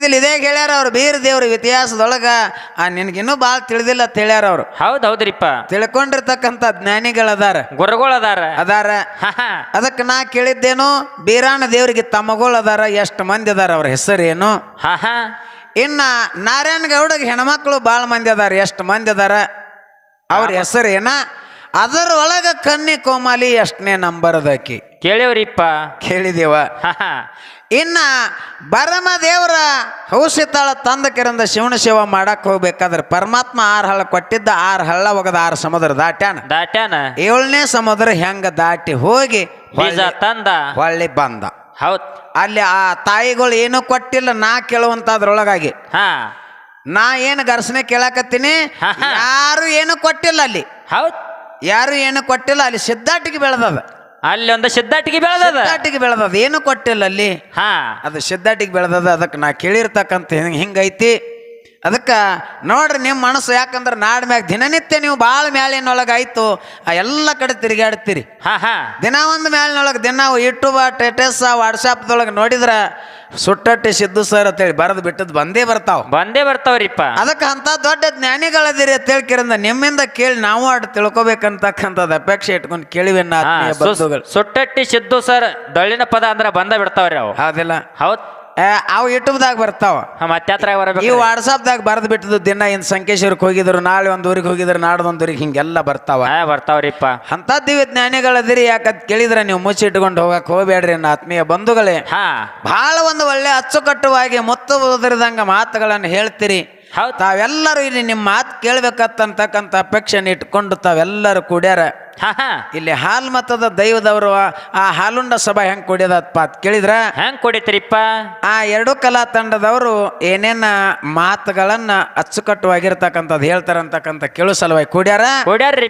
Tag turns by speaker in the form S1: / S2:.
S1: ಇಲ್ಲಿ ಇದೇ ಹೇಳ್ಯಾರ ಅವ್ರು ಬೀರ್ ದೇವ್ರ ಇತಿಹಾಸದೊಳಗ ಆ ನಿನಗಿನ್ನೂ ಭಾಳ ತಿಳಿದಿಲ್ಲ ತಿಳಿಯಾರ ಅವ್ರು.
S2: ಹೌದ್ ಹೌದ್ರಿಪ್ಪ.
S1: ತಿಳ್ಕೊಂಡಿರ್ತಕ್ಕಂಥ ಜ್ಞಾನಿಗಳದಾರ
S2: ಗುರುಗಳು ಅದಾರ.
S1: ಅದಾರ. ಅದಕ್ಕೆ ನಾ ಕೇಳಿದ್ದೇನು ಬೀರಾಣ ದೇವ್ರಿಗೆ ತಮ್ಮಗಳು ಅದಾರ ಎಷ್ಟು ಮಂದಿ ಅದಾರ ಅವ್ರ ಹೆಸರೇನು
S2: ಏನು?
S1: ಇನ್ನ ನಾರಾಯಣ ಗೌಡಗೆ ಹೆಣ್ಮಕ್ಳು ಭಾಳ ಮಂದಿ ಅದಾರ ಎಷ್ಟು ಮಂದಿ ಅದಾರ? ಅವ್ರ ಹೆಸರು ಅದರ ಒಳಗ ಕನ್ನಿ ಕೋಮಾಲಿ ಎಷ್ಟನೇ ನಂಬರ್ ಅದಕ್ಕೆ
S2: ಕೇಳಿವ್ರಿಪ್ಪ.
S1: ಕೇಳಿದೇವ? ಇನ್ನ ಬರಮ ದೇವರ ಹೌಸಿತಾಳ ತಂದ ಕಿರಂದ ಶಿವನ ಶಿವ ಮಾಡಕ್ ಹೋಗ್ಬೇಕಾದ್ರೆ ಪರಮಾತ್ಮ ಆರು ಹಳ್ಳ ಕೊಟ್ಟಿದ್ದ ಆರು ಹಳ್ಳ ಒಗದ ಆರು ಸಮುದ್ರ ದಾಟ್ಯಾನ.
S2: ದಾಟ್ಯಾನ?
S1: ಏಳನೇ ಸಮುದ್ರ ಹೆಂಗ ದಾಟಿ ಹೋಗಿ
S2: ಬೀಜ ತಂದ?
S1: ಹೊಳ್ಳಿ ಬಂದ.
S2: ಹೌದ್.
S1: ಅಲ್ಲಿ ಆ ತಾಯಿಗಳು ಏನೂ ಕೊಟ್ಟಿಲ್ಲ ನಾ ಕೇಳುವಂತದ್ರೊಳಗಾಗಿ.
S2: ಹಾ.
S1: ನಾ ಏನು ಘರ್ಷಣೆ ಕೇಳಕತ್ತೀನಿ. ಯಾರು ಏನು ಕೊಟ್ಟಿಲ್ಲ ಅಲ್ಲಿ.
S2: ಹೌದ್.
S1: ಯಾರು ಏನು ಕೊಟ್ಟಿಲ್ಲ ಅಲ್ಲಿ ಸಿದ್ಧಾಟಿಗೆ ಬೆಳೆದದ.
S2: ಅಲ್ಲಿ ಒಂದು ಸಿದ್ಧಾಟಿಗೆ ಬೆಳೆದದ.
S1: ಸಿದ್ಧಾಟಿಗೆ ಬೆಳೆದದ. ಏನು ಕೊಟ್ಟಿಲ್ಲ ಅಲ್ಲಿ?
S2: ಹಾ.
S1: ಅದು ಸಿದ್ಧಾಟಿಗೆ ಬೆಳೆದದ. ಅದಕ್ಕೆ ನಾ ಕೇಳಿರ್ತಕ್ಕಂಥ ಹಿಂಗ್ ಹಿಂಗೈತಿ? ಅದಕ್ಕೆ ನೋಡ್ರಿ ನಿಮ್ಮ ಮನಸ್ಸು ಯಾಕಂದ್ರೆ ನಾಡ್ ಮ್ಯಾಗ ದಿನನಿತ್ಯ ನೀವು ಭಾಳ ಮ್ಯಾಲಿನೊಳಗೆ ಆಯ್ತು ಆ ಎಲ್ಲ ಕಡೆ ತಿರುಗಾಡ್ತೀರಿ.
S2: ಹಾ ಹಾ.
S1: ದಿನ ಒಂದು ಮ್ಯಾಲಿನೊಳಗೆ ದಿನ ಯೂಟ್ಯೂಬ್ ಟೆಟಸ್ ವಾಟ್ಸಾಪ್ದೊಳಗೆ ನೋಡಿದ್ರೆ ಸುಟ್ಟಟ್ಟಿ ಸಿದ್ದು ಸರ್ ಅಂತೇಳಿ ಬರೆದು ಬಿಟ್ಟದ್ದು ಬಂದೇ ಬರ್ತಾವ.
S2: ಬಂದೇ ಬರ್ತಾವ್ರಿಪ್ಪ.
S1: ಅದಕ್ಕೆ ಅಂತ ದೊಡ್ಡ ಜ್ಞಾನಿಗಳದಿರಿ ಅಂತ ಹೇಳ್ಕಿರಂದ ನಿಮ್ಮಿಂದ ಕೇಳಿ ನಾವು ಅಡ್ ತಿಳ್ಕೊಬೇಕಂತಕ್ಕಂಥದ್ದು ಅಪೇಕ್ಷೆ ಇಟ್ಕೊಂಡು ಕೇಳಿವೆನ್ನ ಆತ್ಮೀಯ
S2: ಸುಟ್ಟಟ್ಟಿ ಸಿದ್ದು ಸರ್ ದಳ್ಳಿನ ಪದ ಅಂದ್ರೆ ಬಂದ ಬಿಡ್ತಾವ್ರಿ ಅವು.
S1: ಹೌದಿಲ್ಲ.
S2: ಹೌದ್
S1: ಅವು ಯೂಟ್ಯೂಬ್ದಾಗ ಬರ್ತಾವ.
S2: ಹಾ, ಮತ್ತೆ ಹತ್ರ
S1: ಈ
S2: ಬರಬೇಕು
S1: ವಾಟ್ಸಾಪ್ದಾಗ ಬರೆದು ಬಿಟ್ಟದ್ದು ದಿನ ಇನ್ ಸಂಕೇಶ್ವರಕ್ಕೆ ಹೋಗಿದ್ರು ನಾಳೆ ಒಂದು ಊರಿಗೆ ಹೋಗಿದ್ರು ನಾಡ್ದು ಒಂದು ಊರಿಗೆ ಹಿಂಗೆಲ್ಲ ಬರ್ತಾವ.
S2: ಹಾ ಬರ್ತಾವ್ರಿಪ್ಪ.
S1: ಅಂತ ದಿವ್ಯ ಜ್ಞಾನಿಗಳದಿರಿ ಯಾಕಂತ ಕೇಳಿದ್ರೆ ನೀವು ಮುಚ್ಚಿಟ್ಕೊಂಡು ಹೋಗಕ್ ಹೋಗ್ಬೇಡ್ರಿ ನನ್ನ ಆತ್ಮೀಯ ಬಂಧುಗಳೇ.
S2: ಹಾ.
S1: ಬಹಳ ಒಂದು ಒಳ್ಳೆ ಅಚ್ಚುಕಟ್ಟುವಾಗಿ ಮುತ್ತು ಉದುರಿದಂಗ ಮಾತುಗಳನ್ನು ಹೇಳ್ತೀರಿ.
S2: ಹೌದ್.
S1: ತಾವೆಲ್ಲರೂ ಇಲ್ಲಿ ನಿಮ್ಮ ಮಾತು ಕೇಳ್ಬೇಕಂತಕ್ಕಂಥ ಅಪೇಕ್ಷೆನ ಇಟ್ಕೊಂಡು ತಾವೆಲ್ಲರೂ ಕೂಡ್ಯಾರ.
S2: ಹಾ ಹಾ.
S1: ಇಲ್ಲಿ ಹಾಲ್ ಮತದ ದೈವದವರು ಆ- ಹಾಲುಂಡ ಸಭಾ ಹೆಂಗ್ ಕುಡಿಯೋದಪ್ಪ ಅಂತ ಕೇಳಿದ್ರ
S2: ಹೆಂಗ್ ಕೊಡಿತ್ರಿಪ್ಪ?
S1: ಆ ಎರಡು ಕಲಾ ತಂಡದವರು ಏನೇನ ಮಾತುಗಳನ್ನ ಅಚ್ಚುಕಟ್ಟುವಾಗಿರ್ತಕ್ಕಂಥದ್ದು ಹೇಳ್ತಾರಂತಕ್ಕಂಥ ಕೇಳು ಸಲುವಾಗಿ. ಕೂಡ್ಯಾರ?
S2: ಕುಡ್ಯಾರ್ರಿ.